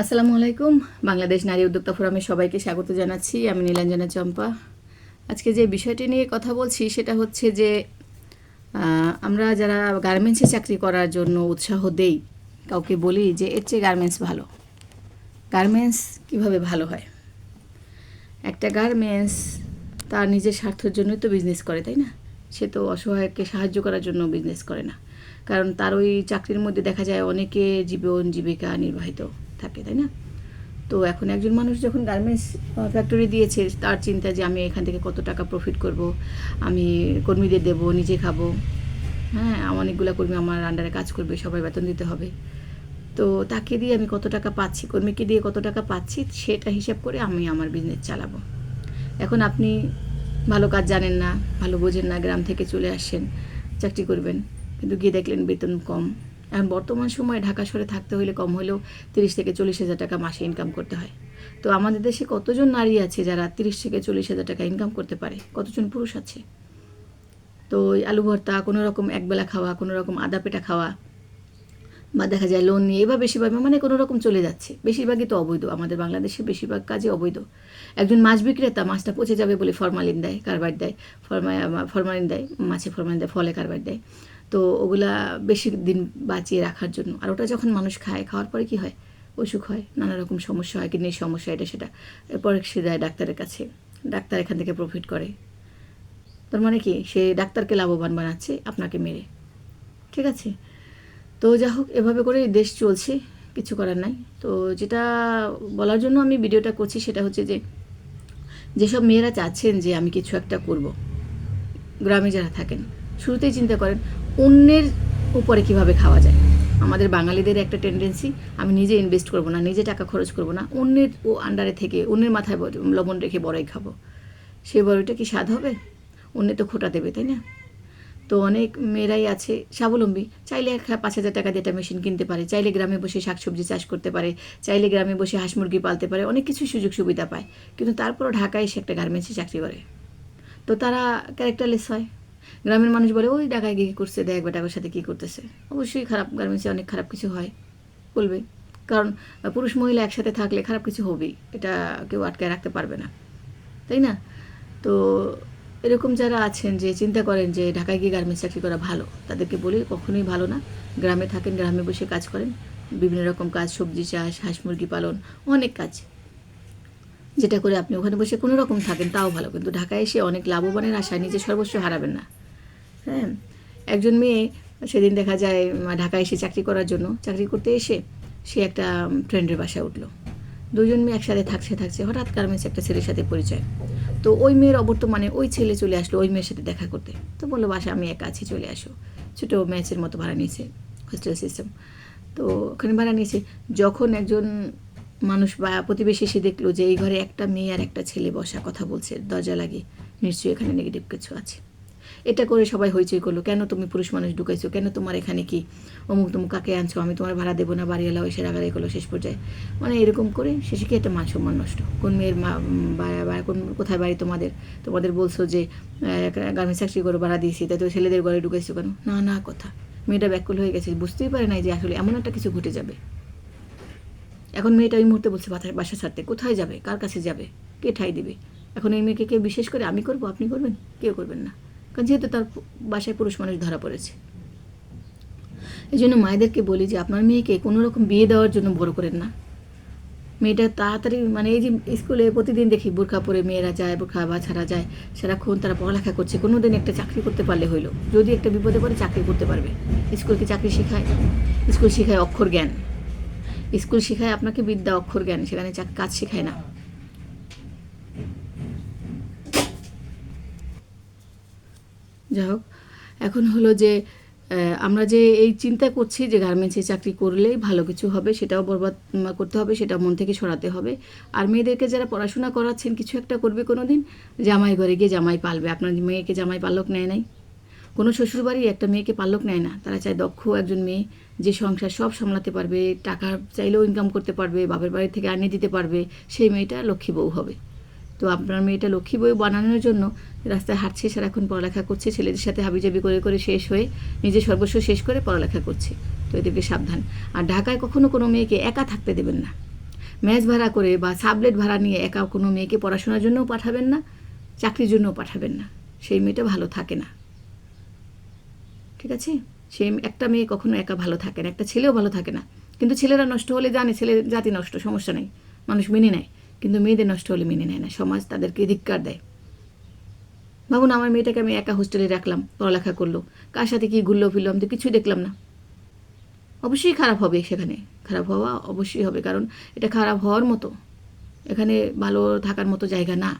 আসসালামু আলাইকুম। বাংলাদেশ নারী উদ্যোক্তা ফোরামে সবাইকে স্বাগত জানাচ্ছি। আমি নীলাঞ্জনা চম্পা। আজকে যে বিষয়টি নিয়ে কথা বলছি সেটা হচ্ছে যে আমরা যারা গার্মেন্টসে চাকরি করার জন্য উৎসাহ দেই, কাউকে বলি যে এর চেয়ে গার্মেন্টস ভালো। গার্মেন্টস কীভাবে ভালো হয়? একটা গার্মেন্টস তার নিজের স্বার্থের জন্যই তো বিজনেস করে, তাই না? সে তো অসহায়কে সাহায্য করার জন্য বিজনেস করে না। কারণ তার ওই চাকরির মধ্যে দেখা যায় অনেকে জীবন জীবিকা নির্বাহিত। থাকে, তাই না? তো এখন একজন মানুষ যখন গার্মেন্টস ফ্যাক্টরি দিয়েছে, তার চিন্তা যে আমি এখান থেকে কত টাকা প্রফিট করব, আমি কর্মীদের দেব, নিজে খাব। হ্যাঁ অনেকগুলো কর্মী আমার আন্ডারে কাজ করবে, সবাই বেতন দিতে হবে। তো তাকে দিয়ে আমি কত টাকা পাচ্ছি, কর্মীকে দিয়ে কত টাকা পাচ্ছি, সেটা হিসাব করে আমি আমার বিজনেস চালাবো। এখন আপনি ভালো কাজ জানেন না, ভালো বোঝেন না, গ্রাম থেকে চলে আসছেন চাকরি করবেন, কিন্তু গিয়ে দেখলেন বেতন কম। এখন বর্তমান সময়ে ঢাকা শহরে থাকতে হলে কম হলেও তিরিশ থেকে চল্লিশ হাজার টাকা মাসে ইনকাম করতে হয়। তো আমাদের দেশে কতজন নারী আছে যারা তিরিশ থেকে চল্লিশ হাজার টাকা ইনকাম করতে পারে? কতজন পুরুষ আছে? তো আলু ভর্তা, কোনো রকম একবেলা খাওয়া, কোনো রকম আদা পেটা খাওয়া, বা দেখা যায় লোন নিয়ে এবার বেশিরভাগ মানে কোনো রকম চলে যাচ্ছে। বেশিরভাগই তো অবৈধ। আমাদের বাংলাদেশে বেশিরভাগ কাজই অবৈধ। একজন মাছ বিক্রেতা মাছটা পচে যাবে বলে ফরমালিন দেয়, কারবার দেয়, ফরমা ফরমালিন দেয়, মাছে ফরমালিন দেয়, ফলে কারবার দেয়। তো ওগুলা বেশি দিন বাঁচিয়ে রাখার জন্য। আর ওটা যখন মানুষ খায়, খাওয়ার পরে কি হয়? অসুখ হয়, নানা রকম সমস্যা হয়, কিডনির সমস্যা, এটা সেটা। এরপরে সে যায় ডাক্তারের কাছে। ডাক্তার এখান থেকে প্রফিট করে। তার মানে কি? সে ডাক্তারকে লাভবান বানাচ্ছে, আপনাকে মেরে। ঠিক আছে? তো যা হোক, এভাবে করে দেশ চলছে, কিছু করার নাই। তো যেটা বলার জন্য আমি ভিডিওটা করছি, সেটা হচ্ছে যে, যেসব মেয়েরা চাচ্ছেন যে আমি কিছু একটা করব, গ্রামে যারা থাকেন, শুরুতেই চিন্তা করেন অন্যের উপরে কীভাবে খাওয়া যায়? আমাদের বাঙালিদের একটা টেন্ডেন্সি আমি নিজে ইনভেস্ট করব না, নিজে টাকা খরচ করব না, অন্যের ও আন্ডারে থেকে, অন্যের মাথায় লবণ রেখে বড়াই খাব। সে বড়ইটা কি স্বাদ হবে? অন্য তো খোটা দেবে, তাই না? তো অনেক মেয়েরাই আছে, স্বাবলম্বী, চাইলে এক পাঁচ হাজার টাকা দিয়ে একটা মেশিন কিনতে পারে, চাইলে গ্রামে বসে শাকসবজি চাষ করতে পারে, চাইলে গ্রামে বসে হাঁস মুরগি পালতে পারে, অনেক কিছু সুযোগ সুবিধা পায়। কিন্তু তারপরও ঢাকায় এসে একটা গার্মেন্টসে চাকরি করে। তো তারা ক্যারেক্টারলেস হয়। গ্রামের মানুষ বলে, ওই ঢাকায় গিয়ে করছে? দেখ বেটাকের সাথে কী করতেছে? অবশ্যই খারাপ গার্মেন্টসে অনেক খারাপ কিছু হয়, বলবে। কারণ পুরুষ মহিলা একসাথে থাকলে খারাপ কিছু হবেই, এটা কেউ আটকায় রাখতে পারবে না, তাই না? তো এরকম যারা আছেন যে চিন্তা করেন যে ঢাকায় গিয়ে গার্মেন্টস চাকরি করা ভালো, তাদেরকে বলি কখনোই ভালো না। গ্রামে থাকেন, গ্রামে বসে কাজ করেন, বিভিন্ন রকম কাজ, সবজি চাষ, হাঁস মুরগি পালন, অনেক কাজ। যেটা করে আপনি ওখানে বসে কোনো রকম থাকেন, তাও ভালো। কিন্তু ঢাকায় এসে অনেক লাভবানের আশায় নিজে সর্বস্ব হারাবেন না। হ্যাঁ একজন মেয়ে সেদিন দেখা যায় ঢাকায় এসে চাকরি করার জন্য, চাকরি করতে এসে সে একটা ফ্রেন্ডের বাসায় উঠল। দুজন মেয়ে একসাথে থাকছে থাকছে, হঠাৎ গার্মেন্টস একটা ছেলের সাথে পরিচয়। তো ওই মেয়ের অবর্তমানে ওই ছেলে চলে আসলো ওই মেয়ের সাথে দেখা করতে। তো বলল, বাসা, আমি একা আছি, চলে আসো। ছোটো ম্যাচের মতো ভাড়া নিয়েছে হোস্টেল সিস্টেম তো ওখানে ভাড়া নিয়েছে। যখন একজন মানুষ বা প্রতিবেশী এসে দেখল যে এই ঘরে একটা মেয়ে আর একটা ছেলে বসা, কথা বলছে, দরজা লাগে নিশ্চয়ই এখানে নেগেটিভ কিছু আছে। এটা করে সবাই হইচই করল। কেন তুমি পুরুষ মানুষ ঢুকাইছো? কেন তোমার এখানে কি অমুক তমুক কাকে আনছো? আমি তোমার ভাড়া দেবো না, বাড়িওয়ালা এসে রাগারাই করল শেষ পর্যায়ে। মানে এরকম করে শেষে কি একটা মান সম্মান নষ্ট? কোন মেয়ের মা কোন, কোথায় বাড়ি তোমাদের? তোমাদের বলছো যে গার্মেন্টস চাকরি করে, ভাড়া দিয়েছি, তাই তো ছেলেদের ঘরে ঢুকাইছো কেন? না না, কথা। মেয়েটা ব্যাকুল হয়ে গেছে। বুঝতেই পারে নাই যে আসলে এমন একটা কিছু ঘটে যাবে। এখন মেয়েটা ওই মুহূর্তে বলছে বাসা ছাড়তে। কোথায় যাবে? কার কাছে যাবে? কে ঠাই দিবে? এখন এই মেয়েকে কেউ বিশেষ করে আমি করব? আপনি করবেন? কেউ করবেন না। কারণ যেহেতু তার বাসায় পুরুষ মানুষ ধরা পড়েছে। এই জন্য মায়েদেরকে বলি যে, আপনার মেয়েকে কোনো রকম বিয়ে দেওয়ার জন্য বড় করেন না। মেয়েটা তাড়াতাড়ি মানে এই যে স্কুলে প্রতিদিন দেখি বোরখা পরে মেয়েরা যায়, বোরখা বা ছাড়া যায়, সারাক্ষণ তারা পড়ালেখা করছে। কোনো দিন একটা চাকরি করতে পারলে হইল। যদি একটা বিপদে পড়ে চাকরি করতে পারবে। স্কুল কি চাকরি শেখায়? স্কুল শেখায় অক্ষর জ্ঞান। স্কুল শেখায় আপনাকে বিদ্যা, অক্ষর জ্ঞান, সেখানে কাজ শেখায় না। যাই হোক, এখন হলো যে আমরা যে এই চিন্তা করছি যে গার্মেন্টসে চাকরি করলেই ভালো কিছু হবে, সেটাও বরবাদ করতে হবে, সেটা মন থেকে সরাতে হবে। আর মেয়েদেরকে যারা পড়াশোনা করাচ্ছেন, কিছু একটা করবে কোনো দিন জামাই ঘরে গিয়ে জামাই পালবে। আপনার মেয়েকে জামাই পালক নেয় নাই? কোনো শ্বশুরবাড়ি একটা মেয়েকে পালক নেয় না। তারা চায় দক্ষ একজন মেয়ে যে সংসার সব সামলাতে পারবে, টাকা চাইলেও ইনকাম করতে পারবে, বাপের বাড়ি থেকে আনিয়ে দিতে পারবে, সেই মেয়েটা লক্ষ্মী বউ হবে। তো আপনার মেয়েটা লক্ষ্মী বই বানানোর জন্য রাস্তায় হাঁটছে, সারাক্ষণ পড়ালেখা করছে, ছেলেদের সাথে হাবিজাবি করে করে শেষ হয়ে নিজের সর্বস্ব শেষ করে পড়ালেখা করছে। তো এদেরকে সাবধান। আর ঢাকায় কখনো কোনো মেয়েকে একা থাকতে দেবেন না। ম্যাচ ভাড়া করে বা সাবলেট ভাড়া নিয়ে একা কোনো মেয়েকে পড়াশোনার জন্যও পাঠাবেন না, চাকরির জন্যও পাঠাবেন না। সেই মেয়েটা ভালো থাকে না। ঠিক আছে? সেই একটা মেয়ে কখনো একা ভালো থাকে না, একটা ছেলেও ভালো থাকে না। কিন্তু ছেলেরা নষ্ট হলে জানে, ছেলে জাতি নষ্ট, সমস্যা নেই। মানুষ মেনে নেয়। কিন্তু মেয়েদের নষ্ট হলে মেনে নেয় না। সমাজ তাদেরকে ধিক্কার দেয়। ভাবুন, আমার মেয়েটাকে আমি একা হোস্টেলে রাখলাম, পড়ালেখা করল। কার সাথে কি ঘুরলো, ফিরলো, আমি তো কিছুই দেখলাম না। অবশ্যই খারাপ হবে সেখানে। খারাপ হওয়া অবশ্যই হবে, কারণ এটা খারাপ হওয়ার মতো। এখানে ভালো থাকার মতো জায়গা না।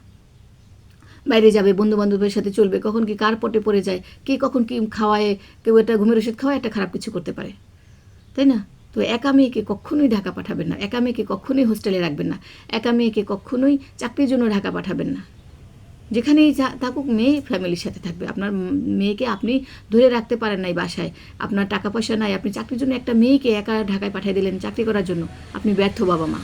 বাইরে যাবে বন্ধু বান্ধবের সাথে চলবে, কখন কি কার পটে পড়ে যায়, কে কখন কি খাওয়ায়, কেউ একটা ঘুমের ওষুধ খাওয়ায়, একটা খারাপ কিছু করতে পারে। তাই না? তো একা মেয়েকে কখনোই ঢাকা পাঠাবেন না, একা মেয়েকে কখনোই হোস্টেলে রাখবেন না, একা মেয়েকে কখনোই চাকরির জন্য ঢাকা পাঠাবেন না। যেখানেই যা- থাকুক মেয়ে ফ্যামিলির সাথে থাকবে। আপনার মেয়েকে আপনি ধরে রাখতে পারেন নাই বাসায়, আপনার টাকা পয়সা নাই, আপনি চাকরির জন্য একটা মেয়েকে একা ঢাকায় পাঠিয়ে দিলেন চাকরি করার জন্য, আপনি ব্যর্থ বাবা মা।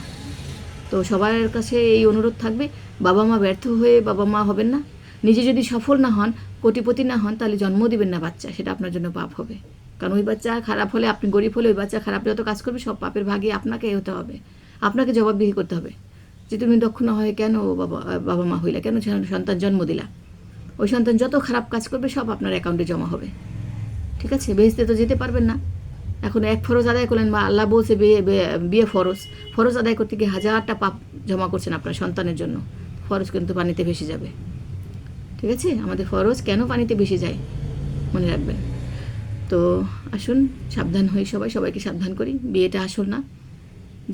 তো সবার কাছে এই অনুরোধ থাকবে, বাবা মা ব্যর্থ হয়ে বাবা মা হবেন না। নিজে যদি সফল না হন, কোটিপতি না হন, তাহলে জন্ম দিবেন না বাচ্চা, সেটা আপনার জন্য পাপ হবে। কারণ ওই বাচ্চা খারাপ হলে, আপনি গরিব হলে ওই বাচ্চা খারাপ যত কাজ করবে, সব পাপের ভাগে আপনাকে হতে হবে। আপনাকে জবাবদিহি করতে হবে। যে তুমি দক্ষ না হয় কেন বাবা বাবা মা হইলা? কেন সন্তান জন্ম দিলা? ওই সন্তান যত খারাপ কাজ করবে, সব আপনার অ্যাকাউন্টে জমা হবে। ঠিক আছে? বেহেস্তে তো যেতে পারবেন না। এখন এক ফরজ আদায় করলেন বা আল্লাহ বলছে বিয়ে, বিয়ে- ফরজ। ফরজ আদায় করতে গিয়ে হাজারটা পাপ জমা করছেন আপনার সন্তানের জন্য। ফরজ কিন্তু পানিতে ভেসে যাবে। ঠিক আছে? আমাদের ফরজ কেন পানিতে ভেসে যায়? মনে রাখবেন। তো আসুন, সাবধান হই সবাই, সবাইকে সাবধান করি। বিয়েটা আসল না।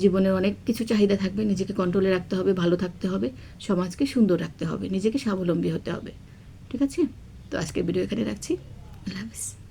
জীবনের অনেক কিছু চাহিদা থাকবে, নিজেকে কন্ট্রোলে রাখতে হবে, ভালো থাকতে হবে, সমাজকে সুন্দর রাখতে হবে, নিজেকে স্বাবলম্বী হতে হবে। ঠিক আছে? তো আজকের ভিডিও এখানে রাখছি। আল্লাহ হাফিজ।